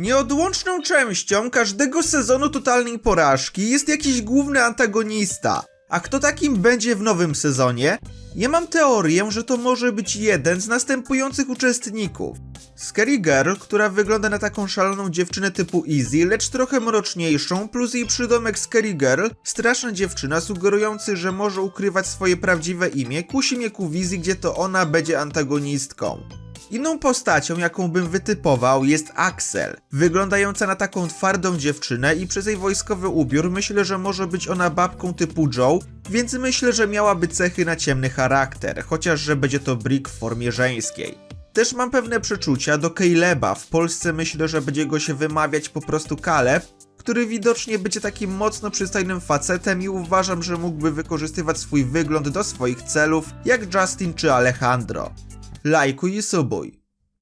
Nieodłączną częścią każdego sezonu totalnej porażki jest jakiś główny antagonista. A kto takim będzie w nowym sezonie? Ja mam teorię, że to może być jeden z następujących uczestników. Scary Girl, która wygląda na taką szaloną dziewczynę typu Easy, lecz trochę mroczniejszą, plus jej przydomek Scary Girl, straszna dziewczyna sugerujący, że może ukrywać swoje prawdziwe imię, kusi mnie ku wizji, gdzie to ona będzie antagonistką. Inną postacią, jaką bym wytypował, jest Axel, wyglądająca na taką twardą dziewczynę i przez jej wojskowy ubiór myślę, że może być ona babką typu Joe, więc myślę, że miałaby cechy na ciemny charakter, chociaż że będzie to Brick w formie żeńskiej. Też mam pewne przeczucia do Caleba, w Polsce myślę, że będzie go się wymawiać po prostu Caleb, który widocznie będzie takim mocno przystojnym facetem i uważam, że mógłby wykorzystywać swój wygląd do swoich celów, jak Justin czy Alejandro. Lajkuj i subuj.